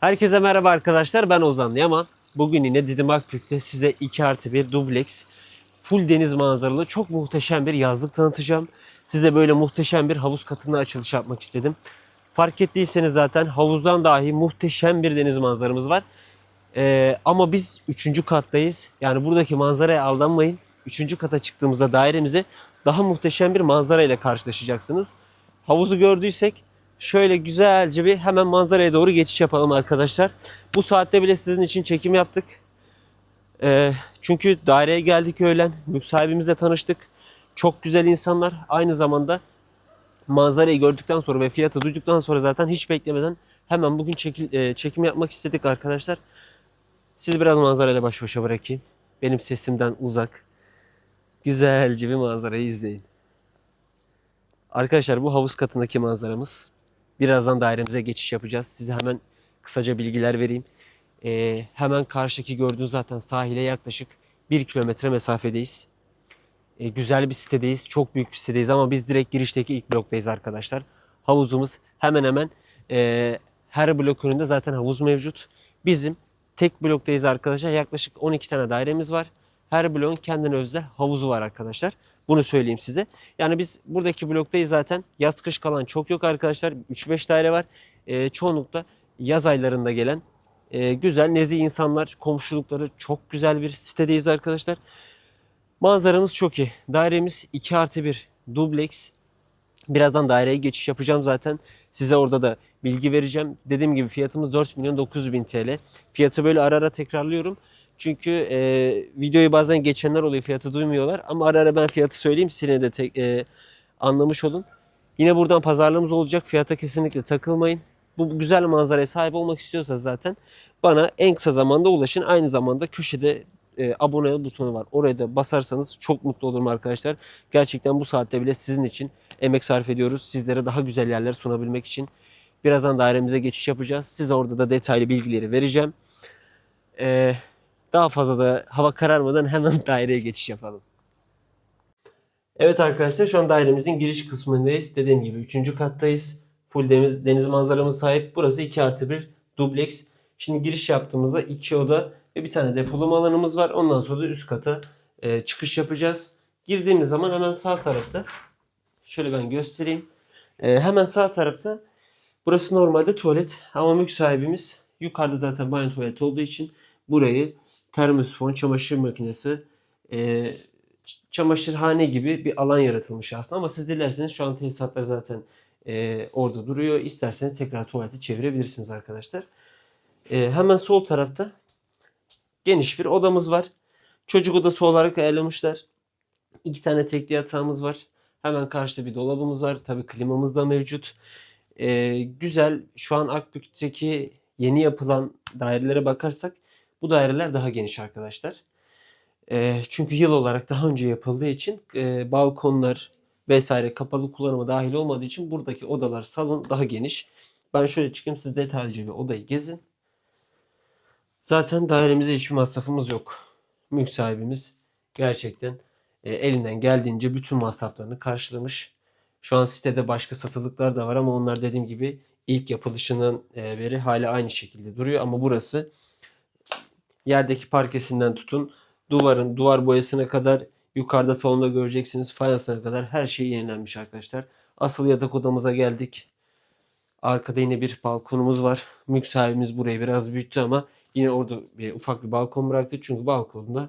Herkese merhaba arkadaşlar. Ben Ozan Yaman. Bugün yine Didim Akbük'te size 2 artı 1 dubleks full deniz manzaralı çok muhteşem bir yazlık tanıtacağım. Size böyle muhteşem bir havuz katında açılış yapmak istedim. Fark ettiyseniz zaten havuzdan dahi muhteşem bir deniz manzaramız var. Ee, ama biz 3. kattayız. Yani buradaki manzaraya aldanmayın. 3. kata çıktığımızda dairemize daha muhteşem bir manzara ile karşılaşacaksınız. Havuzu gördüysek şöyle güzelce bir hemen manzaraya doğru geçiş yapalım arkadaşlar. Bu saatte bile sizin için çekim yaptık. Ee, çünkü daireye geldik öğlen. Mülk sahibimizle tanıştık. Çok güzel insanlar. Aynı zamanda manzarayı gördükten sonra ve fiyatı duyduktan sonra zaten hiç beklemeden hemen bugün çekil, e, çekim yapmak istedik arkadaşlar. Sizi biraz manzarayla baş başa bırakayım. Benim sesimden uzak. Güzelce bir manzarayı izleyin. Arkadaşlar bu havuz katındaki manzaramız. Birazdan dairemize geçiş yapacağız. Size hemen kısaca bilgiler vereyim. Ee, hemen karşıdaki gördüğünüz zaten sahile yaklaşık 1 kilometre mesafedeyiz. Ee, güzel bir sitedeyiz. Çok büyük bir sitedeyiz ama biz direkt girişteki ilk bloktayız arkadaşlar. Havuzumuz hemen hemen e, her blok önünde zaten havuz mevcut. Bizim tek bloktayız arkadaşlar. Yaklaşık 12 tane dairemiz var. Her bloğun kendine özel havuzu var arkadaşlar. Bunu söyleyeyim size. Yani biz buradaki bloktayız zaten. Yaz kış kalan çok yok arkadaşlar. 3-5 daire var. Ee, çoğunlukla yaz aylarında gelen e, güzel nezih insanlar. Komşulukları çok güzel bir sitedeyiz arkadaşlar. Manzaramız çok iyi. Dairemiz 2 artı 1 dubleks. Birazdan daireye geçiş yapacağım zaten. Size orada da bilgi vereceğim. Dediğim gibi fiyatımız 4 milyon 900 bin TL. Fiyatı böyle ara ara tekrarlıyorum. Çünkü e, videoyu bazen geçenler oluyor fiyatı duymuyorlar. Ama ara ara ben fiyatı söyleyeyim siz yine de tek, e, anlamış olun. Yine buradan pazarlığımız olacak. Fiyata kesinlikle takılmayın. Bu güzel manzaraya sahip olmak istiyorsanız zaten bana en kısa zamanda ulaşın. Aynı zamanda köşede e, abone butonu var. Oraya da basarsanız çok mutlu olurum arkadaşlar. Gerçekten bu saatte bile sizin için emek sarf ediyoruz. Sizlere daha güzel yerler sunabilmek için. Birazdan dairemize geçiş yapacağız. Size orada da detaylı bilgileri vereceğim. Ee, daha fazla da hava kararmadan hemen daireye geçiş yapalım. Evet arkadaşlar şu an dairemizin giriş kısmındayız. Dediğim gibi 3. kattayız. Full deniz, deniz manzaramız sahip. Burası 2 artı 1 dubleks. Şimdi giriş yaptığımızda 2 oda ve bir tane depolama alanımız var. Ondan sonra da üst kata e, çıkış yapacağız. Girdiğimiz zaman hemen sağ tarafta şöyle ben göstereyim. E, hemen sağ tarafta burası normalde tuvalet ama mülk sahibimiz yukarıda zaten banyo tuvalet olduğu için burayı termosifon, çamaşır makinesi, e, çamaşırhane gibi bir alan yaratılmış aslında ama siz dilerseniz şu an tesisatlar zaten e, orada duruyor. İsterseniz tekrar tuvaleti çevirebilirsiniz arkadaşlar. E, hemen sol tarafta geniş bir odamız var. Çocuk odası olarak ayarlamışlar. İki tane tekli yatağımız var. Hemen karşıda bir dolabımız var. Tabii klimamız da mevcut. E, güzel. Şu an Akbük'teki yeni yapılan dairelere bakarsak bu daireler daha geniş arkadaşlar. E, çünkü yıl olarak daha önce yapıldığı için e, balkonlar vesaire kapalı kullanıma dahil olmadığı için buradaki odalar, salon daha geniş. Ben şöyle çıkayım siz detaylıca bir odayı gezin. Zaten dairemize hiçbir masrafımız yok. Mülk sahibimiz gerçekten e, elinden geldiğince bütün masraflarını karşılamış. Şu an sitede başka satılıklar da var ama onlar dediğim gibi ilk yapılışından beri hala aynı şekilde duruyor. Ama burası yerdeki parkesinden tutun duvarın duvar boyasına kadar yukarıda salonda göreceksiniz fayansına kadar her şey yenilenmiş arkadaşlar. Asıl yatak odamıza geldik. Arkada yine bir balkonumuz var. Mülk sahibimiz burayı biraz büyüttü ama yine orada bir ufak bir balkon bıraktı. Çünkü balkonda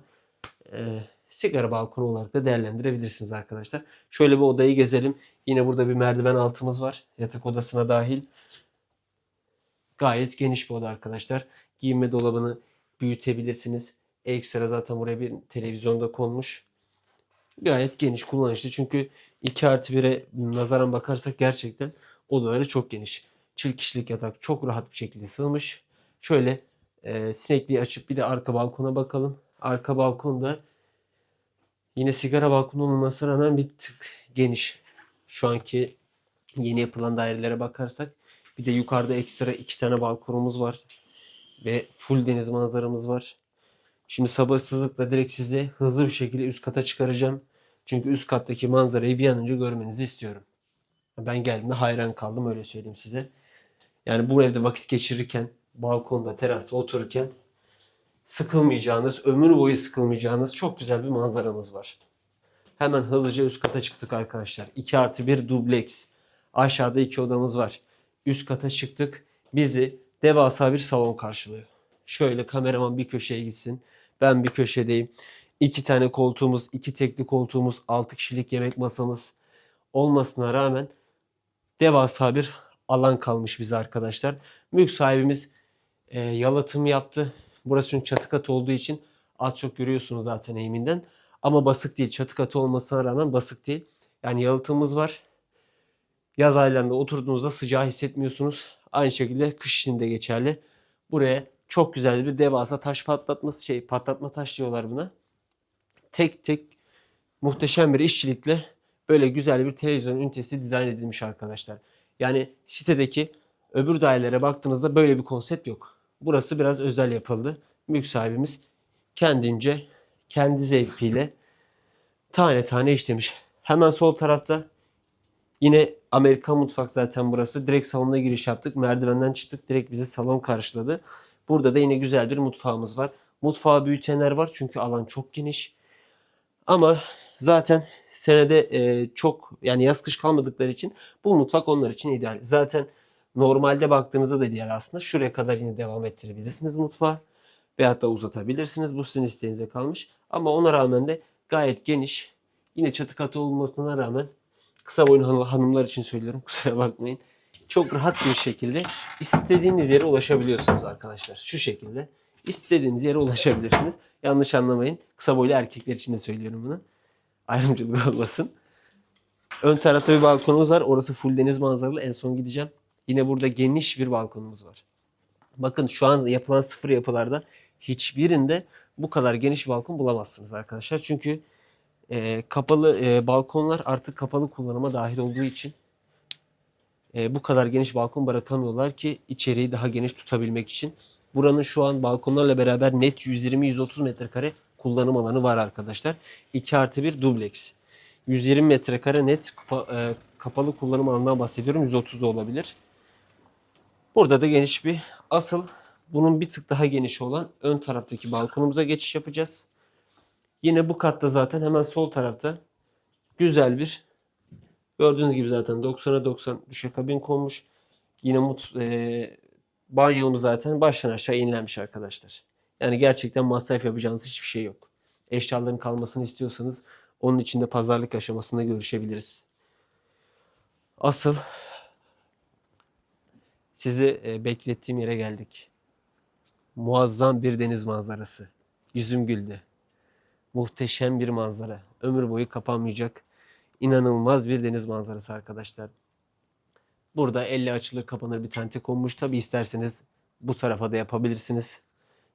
e, sigara balkonu olarak da değerlendirebilirsiniz arkadaşlar. Şöyle bir odayı gezelim. Yine burada bir merdiven altımız var. Yatak odasına dahil. Gayet geniş bir oda arkadaşlar. Giyinme dolabını büyütebilirsiniz. Ekstra zaten buraya bir televizyon da konmuş. Gayet geniş kullanışlı. Çünkü 2 artı 1'e nazaran bakarsak gerçekten odaları çok geniş. Çift kişilik yatak çok rahat bir şekilde sığmış. Şöyle e, sinekliği açıp bir de arka balkona bakalım. Arka balkonda yine sigara balkonu olmamasına rağmen bir tık geniş. Şu anki yeni yapılan dairelere bakarsak. Bir de yukarıda ekstra iki tane balkonumuz var. Ve full deniz manzaramız var. Şimdi sabırsızlıkla direkt sizi hızlı bir şekilde üst kata çıkaracağım. Çünkü üst kattaki manzarayı bir an önce görmenizi istiyorum. Ben geldiğimde hayran kaldım öyle söyleyeyim size. Yani bu evde vakit geçirirken balkonda, terasta otururken sıkılmayacağınız, ömür boyu sıkılmayacağınız çok güzel bir manzaramız var. Hemen hızlıca üst kata çıktık arkadaşlar. 2 artı 1 dubleks. Aşağıda iki odamız var. Üst kata çıktık. Bizi devasa bir salon karşılıyor. Şöyle kameraman bir köşeye gitsin. Ben bir köşedeyim. İki tane koltuğumuz, iki tekli koltuğumuz, 6 kişilik yemek masamız olmasına rağmen devasa bir alan kalmış bize arkadaşlar. Mülk sahibimiz e, yalıtım yaptı. Burası çünkü çatı katı olduğu için az çok görüyorsunuz zaten eğiminden. Ama basık değil. Çatı katı olmasına rağmen basık değil. Yani yalıtımımız var. Yaz aylarında oturduğunuzda sıcağı hissetmiyorsunuz. Aynı şekilde kış için de geçerli. Buraya çok güzel bir devasa taş patlatması şey patlatma taş diyorlar buna. Tek tek muhteşem bir işçilikle böyle güzel bir televizyon ünitesi dizayn edilmiş arkadaşlar. Yani sitedeki öbür dairelere baktığınızda böyle bir konsept yok. Burası biraz özel yapıldı. Mülk sahibimiz kendince kendi zevkiyle tane tane işlemiş. Hemen sol tarafta yine Amerikan mutfak zaten burası. Direkt salona giriş yaptık. Merdivenden çıktık. Direkt bizi salon karşıladı. Burada da yine güzel bir mutfağımız var. Mutfağı büyütenler var çünkü alan çok geniş. Ama zaten senede e, çok yani yaz kış kalmadıkları için bu mutfak onlar için ideal. Zaten normalde baktığınızda da ideal aslında. Şuraya kadar yine devam ettirebilirsiniz mutfağı. Veyahut da uzatabilirsiniz. Bu sizin isteğinize kalmış. Ama ona rağmen de gayet geniş. Yine çatı katı olmasına rağmen kısa boyun hanım- hanımlar için söylüyorum. Kusura bakmayın. Çok rahat bir şekilde istediğiniz yere ulaşabiliyorsunuz arkadaşlar. Şu şekilde. istediğiniz yere ulaşabilirsiniz. Yanlış anlamayın. Kısa boylu erkekler için de söylüyorum bunu. Ayrımcılık olmasın. Ön tarafta bir balkonumuz var. Orası full deniz manzaralı. En son gideceğim. Yine burada geniş bir balkonumuz var. Bakın şu an yapılan sıfır yapılarda hiçbirinde bu kadar geniş balkon bulamazsınız arkadaşlar. Çünkü e, kapalı e, balkonlar artık kapalı kullanıma dahil olduğu için e, bu kadar geniş balkon bırakamıyorlar ki içeriği daha geniş tutabilmek için. Buranın şu an balkonlarla beraber net 120-130 metrekare kullanım alanı var arkadaşlar. 2 artı 1 dubleks. 120 metrekare net e, kapalı kullanım alanından bahsediyorum. 130 da olabilir. Burada da geniş bir asıl bunun bir tık daha geniş olan ön taraftaki balkonumuza geçiş yapacağız. Yine bu katta zaten hemen sol tarafta güzel bir gördüğünüz gibi zaten 90'a 90 düşekabin konmuş. Yine mut, e, banyomuz zaten baştan aşağı yenilenmiş arkadaşlar. Yani gerçekten masraf yapacağınız hiçbir şey yok. Eşyaların kalmasını istiyorsanız onun için de pazarlık aşamasında görüşebiliriz. Asıl sizi e, beklettiğim yere geldik. Muazzam bir deniz manzarası. Yüzüm güldü. Muhteşem bir manzara. Ömür boyu kapanmayacak. İnanılmaz bir deniz manzarası arkadaşlar. Burada elle açılır kapanır bir tente konmuş. Tabi isterseniz bu tarafa da yapabilirsiniz.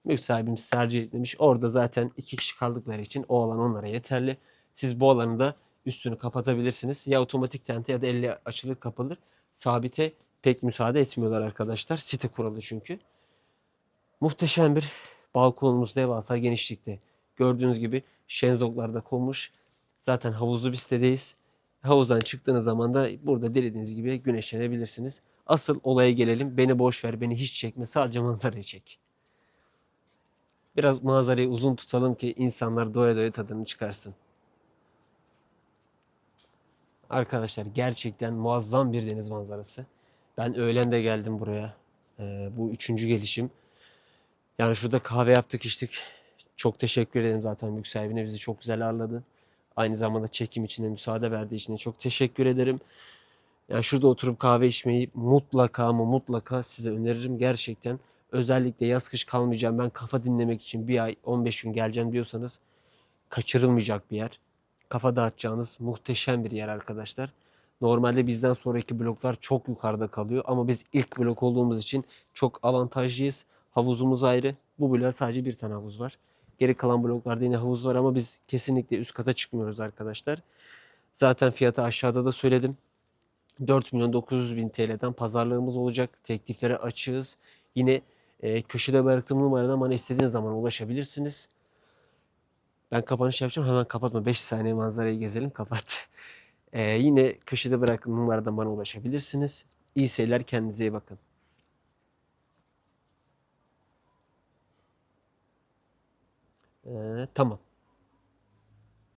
Mülk sahibimiz tercih etmemiş. Orada zaten iki kişi kaldıkları için o alan onlara yeterli. Siz bu alanı da üstünü kapatabilirsiniz. Ya otomatik tente ya da elle açılır kapalır. Sabite pek müsaade etmiyorlar arkadaşlar. Site kuralı çünkü. Muhteşem bir balkonumuz devasa genişlikte. Gördüğünüz gibi şenzonglar da konmuş. Zaten havuzlu bir sitedeyiz. Havuzdan çıktığınız zaman da burada dilediğiniz gibi güneşlenebilirsiniz. Asıl olaya gelelim. Beni boş ver, beni hiç çekme. Sadece manzarayı çek. Biraz manzarayı uzun tutalım ki insanlar doya doya tadını çıkarsın. Arkadaşlar gerçekten muazzam bir deniz manzarası. Ben öğlen de geldim buraya. Ee, bu üçüncü gelişim. Yani şurada kahve yaptık içtik. Çok teşekkür ederim zaten mülk sahibine bizi çok güzel ağırladı. Aynı zamanda çekim için de müsaade verdiği için de çok teşekkür ederim. Yani şurada oturup kahve içmeyi mutlaka ama mutlaka size öneririm gerçekten. Özellikle yaz kış kalmayacağım ben kafa dinlemek için bir ay 15 gün geleceğim diyorsanız kaçırılmayacak bir yer. Kafa dağıtacağınız muhteşem bir yer arkadaşlar. Normalde bizden sonraki bloklar çok yukarıda kalıyor ama biz ilk blok olduğumuz için çok avantajlıyız. Havuzumuz ayrı. Bu bloğa sadece bir tane havuz var. Geri kalan bloklarda yine havuz var ama biz kesinlikle üst kata çıkmıyoruz arkadaşlar. Zaten fiyatı aşağıda da söyledim. 4 milyon 900 bin TL'den pazarlığımız olacak. Tekliflere açığız. Yine e, köşede bıraktığım numaradan bana istediğiniz zaman ulaşabilirsiniz. Ben kapanış yapacağım. Hemen kapatma. 5 saniye manzarayı gezelim. Kapat. E, yine köşede bıraktığım numaradan bana ulaşabilirsiniz. İyi seyirler. Kendinize iyi bakın. Ee, tamam.